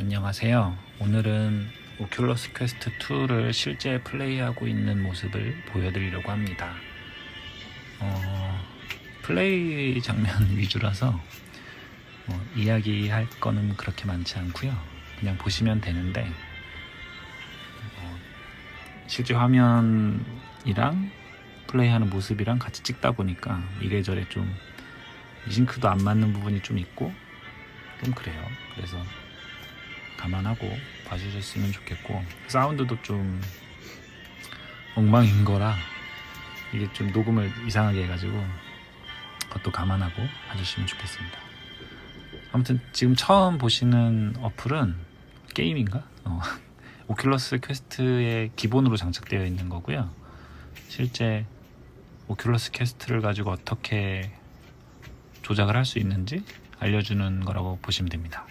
안녕하세요. 오늘은 오큘러스 퀘스트 2를 실제 플레이하고 있는 모습을 보여드리려고 합니다. 어, 플레이 장면 위주라서 어, 이야기할 거는 그렇게 많지 않고요. 그냥 보시면 되는데 어, 실제 화면이랑 플레이하는 모습이랑 같이 찍다 보니까 이래저래 좀 싱크도 안 맞는 부분이 좀 있고 좀 그래요. 그래서 감안하고 봐주셨으면 좋겠고 사운드도 좀 엉망인 거라 이게 좀 녹음을 이상하게 해가지고 그것도 감안하고 봐주시면 좋겠습니다. 아무튼 지금 처음 보시는 어플은 게임인가? 어, 오큘러스 퀘스트의 기본으로 장착되어 있는 거고요. 실제 오큘러스 퀘스트를 가지고 어떻게 조작을 할 수 있는지 알려주는 거라고 보시면 됩니다.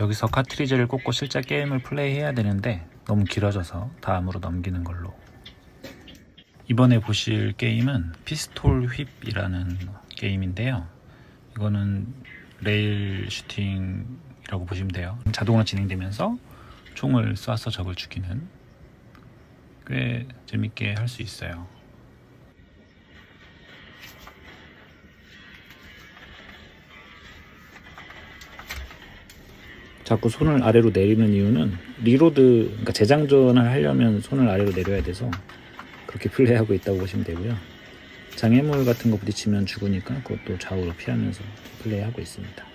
여기서 카트리지를 꽂고 실제 게임을 플레이해야 되는데 너무 길어져서 다음으로 넘기는 걸로. 이번에 보실 게임은 피스톨 휩이라는 게임인데요. 이거는 레일 슈팅이라고 보시면 돼요. 자동으로 진행되면서 총을 쏴서 적을 죽이는 꽤 재밌게 할 수 있어요. 자꾸 손을 아래로 내리는 이유는 리로드, 그러니까 재장전을 하려면 손을 아래로 내려야 돼서 그렇게 플레이하고 있다고 보시면 되고요. 장애물 같은 거 부딪히면 죽으니까 그것도 좌우로 피하면서 플레이하고 있습니다.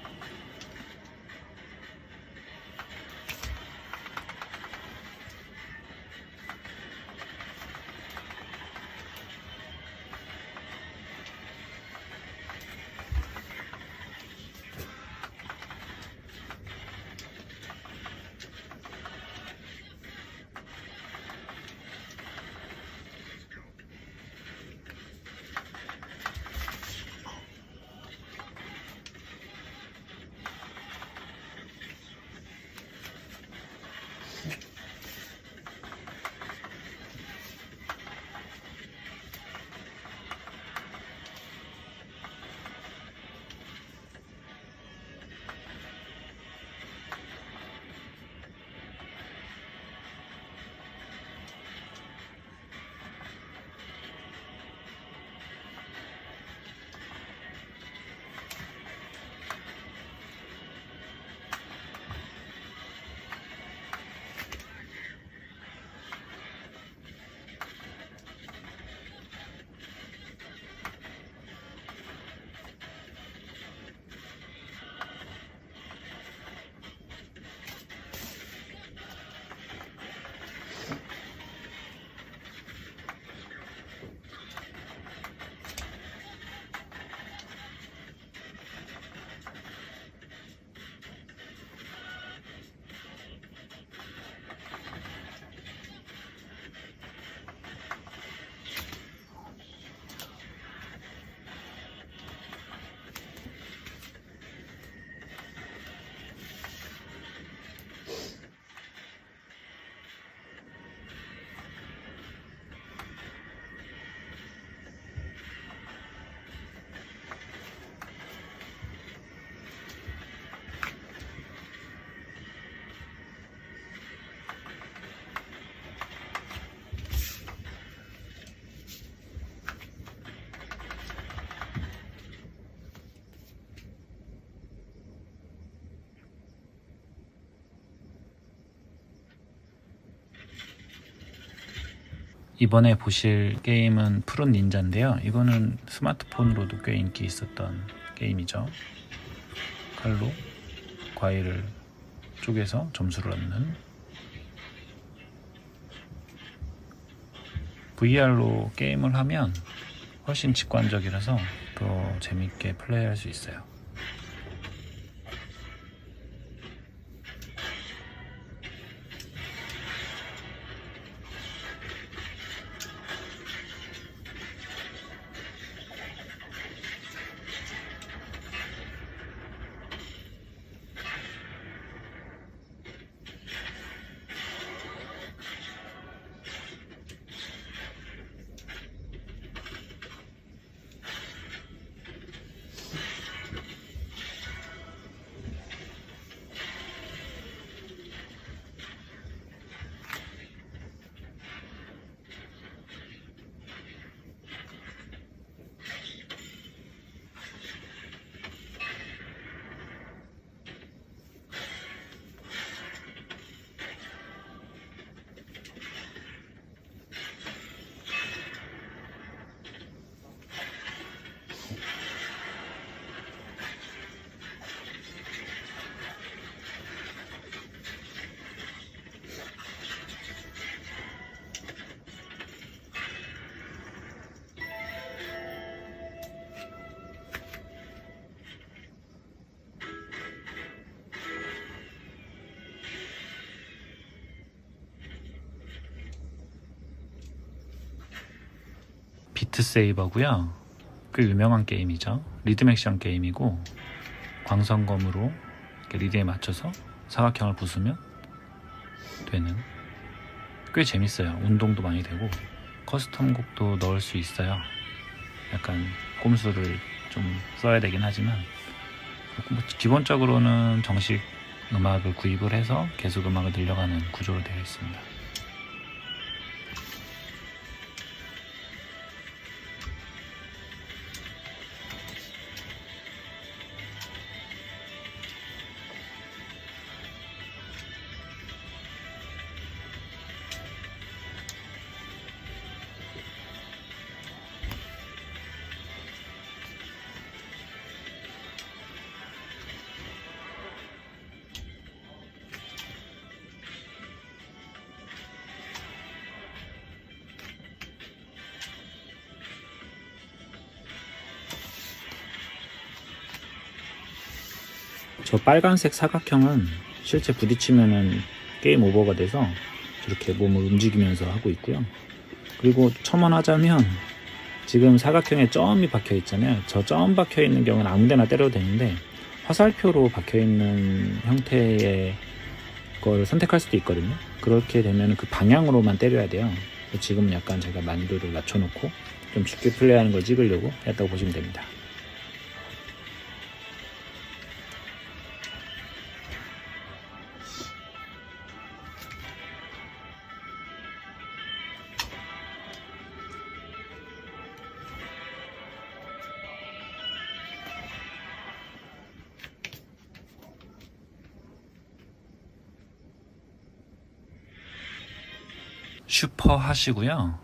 이번에 보실 게임은 푸른 닌자인데요. 이거는 스마트폰으로도 꽤 인기 있었던 게임이죠. 칼로 과일을 쪼개서 점수를 얻는 VR로 게임을 하면 훨씬 직관적이라서 더 재밌게 플레이할 수 있어요. 비트 세이버고요. 꽤 유명한 게임이죠. 리듬 액션 게임이고 광선검으로 리드에 맞춰서 사각형을 부수면 되는 꽤 재밌어요. 운동도 많이 되고 커스텀 곡도 넣을 수 있어요. 약간 꼼수를 좀 써야 되긴 하지만 뭐 기본적으로는 정식 음악을 구입을 해서 계속 음악을 늘려가는 구조로 되어 있습니다. 저 빨간색 사각형은 실제 부딪히면은 게임 오버가 돼서 저렇게 몸을 움직이면서 하고 있고요. 그리고 첨언하자면 지금 사각형에 점이 박혀 있잖아요. 저 점 박혀 있는 경우는 아무 데나 때려도 되는데 화살표로 박혀 있는 형태의 걸 선택할 수도 있거든요. 그렇게 되면 그 방향으로만 때려야 돼요. 지금 약간 제가 난이도를 낮춰놓고 좀 쉽게 플레이하는 걸 찍으려고 했다고 보시면 됩니다. 슈퍼 하시고요.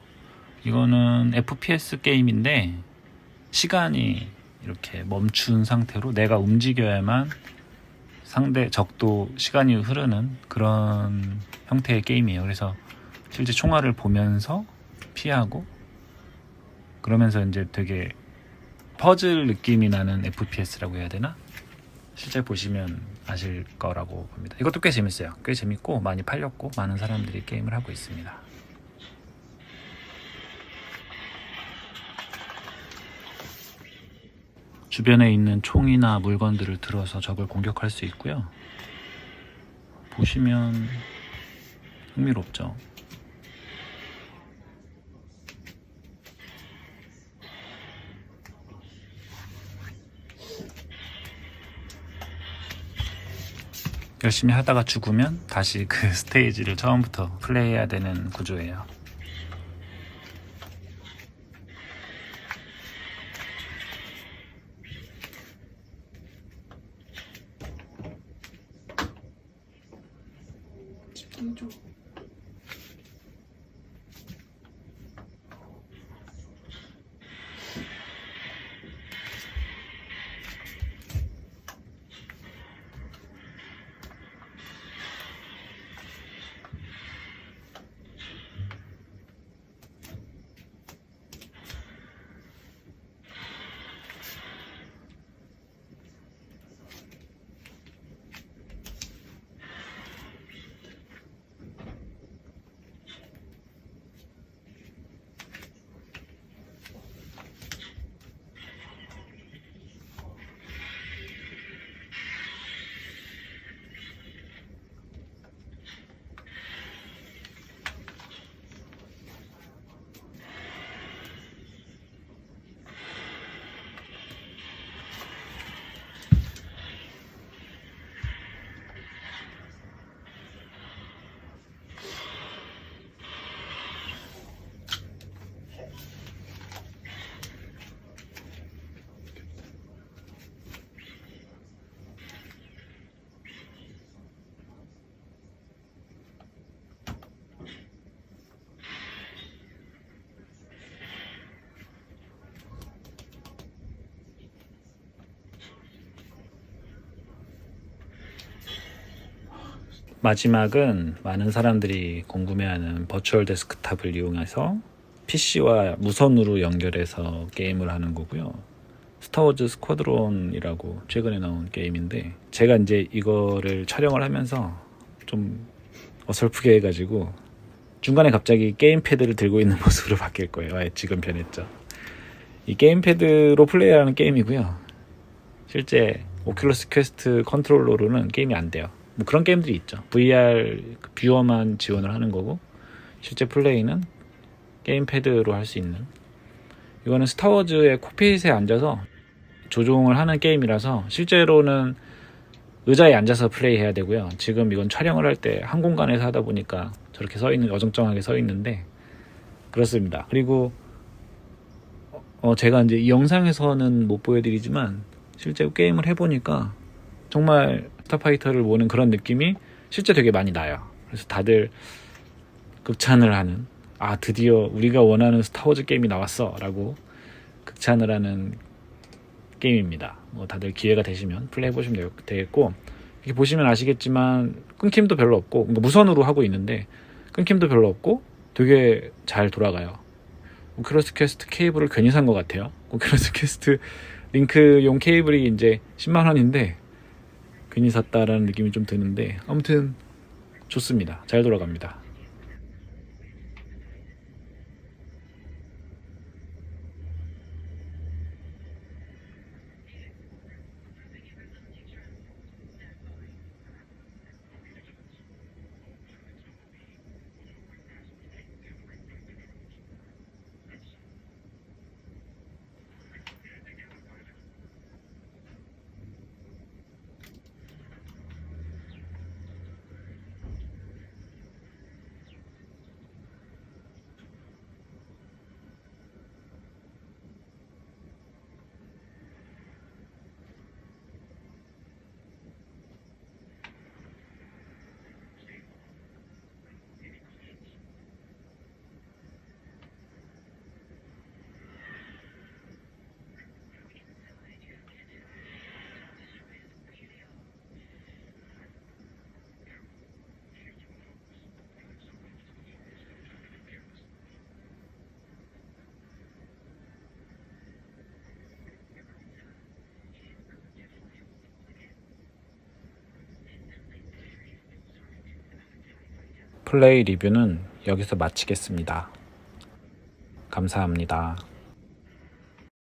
이거는 FPS 게임인데 시간이 이렇게 멈춘 상태로 내가 움직여야만 상대 적도 시간이 흐르는 그런 형태의 게임이에요. 그래서 실제 총알을 보면서 피하고 그러면서 이제 되게 퍼즐 느낌이 나는 FPS라고 해야 되나? 실제 보시면 아실 거라고 봅니다. 이것도 꽤 재밌어요. 꽤 재밌고 많이 팔렸고 많은 사람들이 게임을 하고 있습니다. 주변에 있는 총이나 물건들을 들어서 적을 공격할 수 있고요. 보시면 흥미롭죠. 열심히 하다가 죽으면 다시 그 스테이지를 처음부터 플레이해야 되는 구조예요. 집중 마지막은 많은 사람들이 궁금해하는 버추얼 데스크탑을 이용해서 PC와 무선으로 연결해서 게임을 하는 거고요. 스타워즈 스쿼드론이라고 최근에 나온 게임인데 제가 이제 이거를 촬영을 하면서 좀 어설프게 해가지고 중간에 갑자기 게임 패드를 들고 있는 모습으로 바뀔 거예요. 아예 지금 변했죠. 이 게임 패드로 플레이하는 게임이고요. 실제 오큘러스 퀘스트 컨트롤러로는 게임이 안 돼요. 뭐 그런 게임들이 있죠. VR 뷰어만 지원을 하는 거고 실제 플레이는 게임패드로 할 수 있는 이거는 스타워즈의 콕핏에 앉아서 조종을 하는 게임이라서 실제로는 의자에 앉아서 플레이해야 되고요. 지금 이건 촬영을 할 때 한 공간에서 하다 보니까 저렇게 서 있는 어정쩡하게 서 있는데 그렇습니다. 그리고 어 제가 이제 이 영상에서는 못 보여드리지만 실제 게임을 해보니까 정말 스타파이터를 보는 그런 느낌이 실제 되게 많이 나요. 그래서 다들 극찬을 하는 아 드디어 우리가 원하는 스타워즈 게임이 나왔어라고 극찬을 하는 게임입니다. 뭐 다들 기회가 되시면 플레이 해보시면 되겠고 이렇게 보시면 아시겠지만 끊김도 별로 없고 그러니까 무선으로 하고 있는데 끊김도 별로 없고 되게 잘 돌아가요. 오큘러스 퀘스트 케이블을 괜히 산 것 같아요. 오큘러스 퀘스트 링크용 케이블이 이제 10만 원인데 괜히 샀다라는 느낌이 좀 드는데 아무튼 좋습니다. 잘 돌아갑니다. 플레이 리뷰는 여기서 마치겠습니다. 감사합니다.